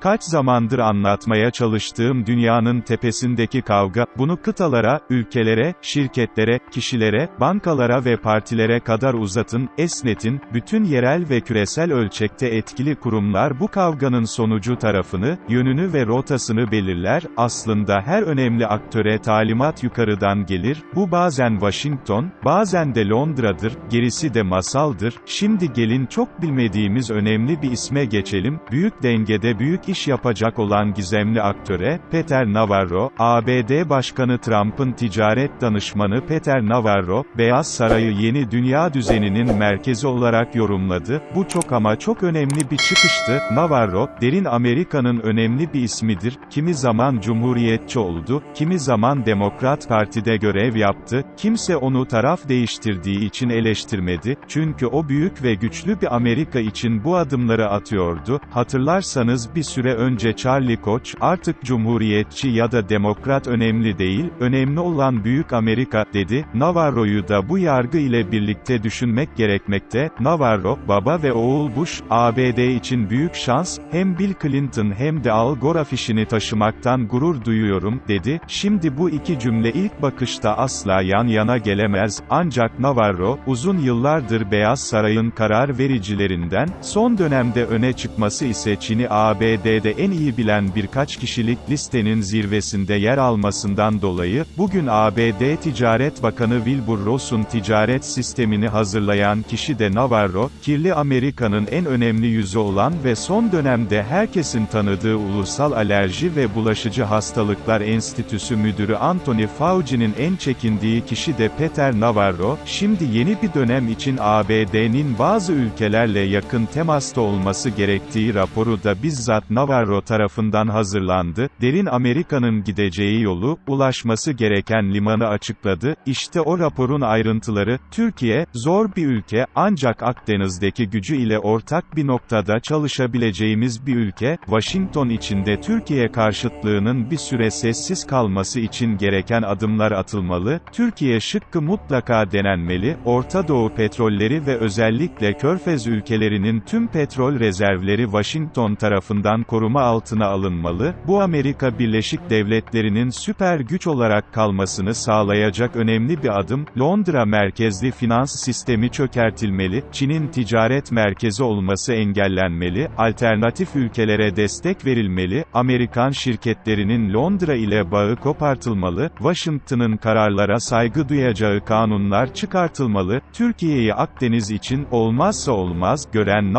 Kaç zamandır anlatmaya çalıştığım dünyanın tepesindeki kavga, bunu kıtalara, ülkelere, şirketlere, kişilere, bankalara ve partilere kadar uzatın, esnetin, bütün yerel ve küresel ölçekte etkili kurumlar bu kavganın sonucu tarafını, yönünü ve rotasını belirler, aslında her önemli aktöre talimat yukarıdan gelir, bu bazen Washington, bazen de Londra'dır, gerisi de masaldır, şimdi gelin çok bilmediğimiz önemli bir isme geçelim, büyük dengede büyük iş yapacak olan gizemli aktöre, Peter Navarro, ABD Başkanı Trump'ın ticaret danışmanı Peter Navarro, Beyaz Sarayı yeni dünya düzeninin merkezi olarak yorumladı, bu çok ama çok önemli bir çıkıştı, Navarro, derin Amerika'nın önemli bir ismidir, kimi zaman cumhuriyetçi oldu, kimi zaman Demokrat Parti'de görev yaptı, kimse onu taraf değiştirdiği için eleştirmedi, çünkü o büyük ve güçlü bir Amerika için bu adımları atıyordu, hatırlarsanız bir süre önce Charlie Koch, artık cumhuriyetçi ya da demokrat önemli değil, önemli olan büyük Amerika, dedi, Navarro'yu da bu yargı ile birlikte düşünmek gerekmekte, Navarro, baba ve oğul Bush, ABD için büyük şans, hem Bill Clinton hem de Al Gore afişini taşımaktan gurur duyuyorum, dedi, şimdi bu iki cümle ilk bakışta asla yan yana gelemez, ancak Navarro, uzun yıllardır Beyaz Saray'ın karar vericilerinden, son dönemde öne çıkması ise Çin'i ABD'de en iyi bilen birkaç kişilik listenin zirvesinde yer almasından dolayı, bugün ABD Ticaret Bakanı Wilbur Ross'un ticaret sistemini hazırlayan kişi de Navarro, kirli Amerika'nın en önemli yüzü olan ve son dönemde herkesin tanıdığı Ulusal Alerji ve Bulaşıcı Hastalıklar Enstitüsü Müdürü Anthony Fauci'nin en çekindiği kişi de Peter Navarro, şimdi yeni bir dönem için ABD'nin bazı ülkelerle yakın temasta olması gerektiği raporu da bizzat Navarro tarafından hazırlandı, derin Amerika'nın gideceği yolu, ulaşması gereken limanı açıkladı, işte o raporun ayrıntıları, Türkiye, zor bir ülke, ancak Akdeniz'deki gücü ile ortak bir noktada çalışabileceğimiz bir ülke, Washington içinde Türkiye karşıtlığının bir süre sessiz kalması için gereken adımlar atılmalı, Türkiye şıkkı mutlaka denenmeli, Orta Doğu petrolleri ve özellikle Körfez ülkelerinin tüm petrol rezervleri Washington tarafından koruma altına alınmalı, bu Amerika Birleşik Devletleri'nin süper güç olarak kalmasını sağlayacak önemli bir adım, Londra merkezli finans sistemi çökertilmeli, Çin'in ticaret merkezi olması engellenmeli, alternatif ülkelere destek verilmeli, Amerikan şirketlerinin Londra ile bağı kopartılmalı, Washington'ın kararlara saygı duyacağı kanunlar çıkartılmalı, Türkiye'yi Akdeniz için olmazsa olmaz gören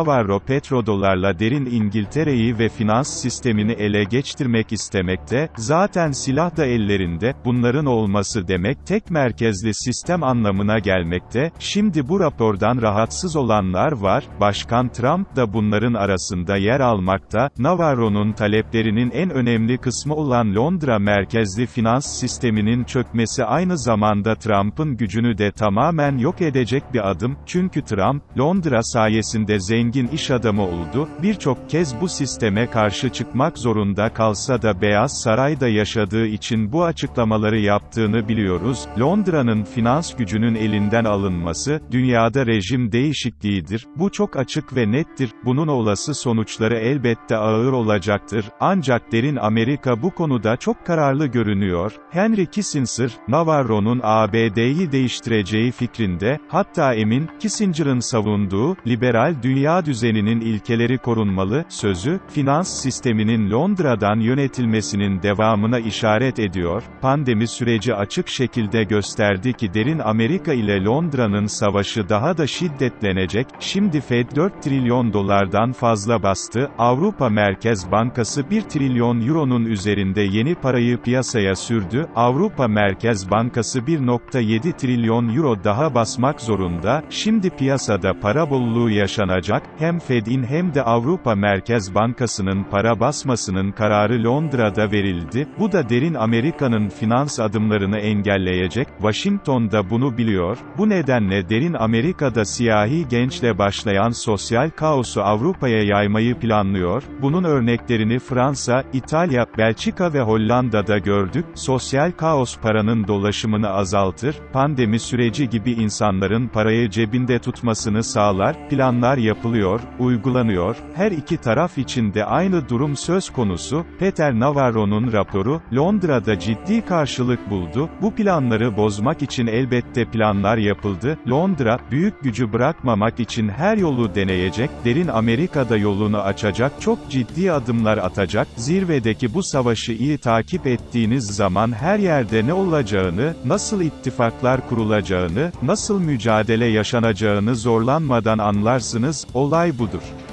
Navarro petrodolarla derin İngiltere'yi ve finans sistemini ele geçirmek istemekte, zaten silah da ellerinde, bunların olması demek tek merkezli sistem anlamına gelmekte, şimdi bu rapordan rahatsız olanlar var, Başkan Trump da bunların arasında yer almakta, Navarro'nun taleplerinin en önemli kısmı olan Londra merkezli finans sisteminin çökmesi aynı zamanda Trump'ın gücünü de tamamen yok edecek bir adım, çünkü Trump, Londra sayesinde zengin zengin iş adamı oldu, birçok kez bu sisteme karşı çıkmak zorunda kalsa da Beyaz Saray'da yaşadığı için bu açıklamaları yaptığını biliyoruz, Londra'nın finans gücünün elinden alınması, dünyada rejim değişikliğidir, bu çok açık ve nettir, bunun olası sonuçları elbette ağır olacaktır, ancak derin Amerika bu konuda çok kararlı görünüyor, Henry Kissinger, Navarro'nun ABD'yi değiştireceği fikrinde, hatta emin, Kissinger'ın savunduğu, liberal dünya düzeninin ilkeleri korunmalı, sözü, finans sisteminin Londra'dan yönetilmesinin devamına işaret ediyor, pandemi süreci açık şekilde gösterdi ki derin Amerika ile Londra'nın savaşı daha da şiddetlenecek, şimdi Fed 4 trilyon dolardan fazla bastı, Avrupa Merkez Bankası 1 trilyon euronun üzerinde yeni parayı piyasaya sürdü, Avrupa Merkez Bankası 1.7 trilyon euro daha basmak zorunda, şimdi piyasada para bolluğu yaşanacak, Hem Fed'in hem de Avrupa Merkez Bankası'nın para basmasının kararı Londra'da verildi, bu da derin Amerika'nın finans adımlarını engelleyecek, Washington da bunu biliyor, bu nedenle derin Amerika'da siyahi gençle başlayan sosyal kaosu Avrupa'ya yaymayı planlıyor, bunun örneklerini Fransa, İtalya, Belçika ve Hollanda'da gördük, sosyal kaos paranın dolaşımını azaltır, pandemi süreci gibi insanların parayı cebinde tutmasını sağlar, planlar yapılıyor, uygulanıyor, her iki taraf için de aynı durum söz konusu, Peter Navarro'nun raporu, Londra'da ciddi karşılık buldu, bu planları bozmak için elbette planlar yapıldı, Londra, büyük gücü bırakmamak için her yolu deneyecek, derin Amerika'da yolunu açacak, çok ciddi adımlar atacak, zirvedeki bu savaşı iyi takip ettiğiniz zaman her yerde ne olacağını, nasıl ittifaklar kurulacağını, nasıl mücadele yaşanacağını zorlanmadan anlarsınız, olay budur.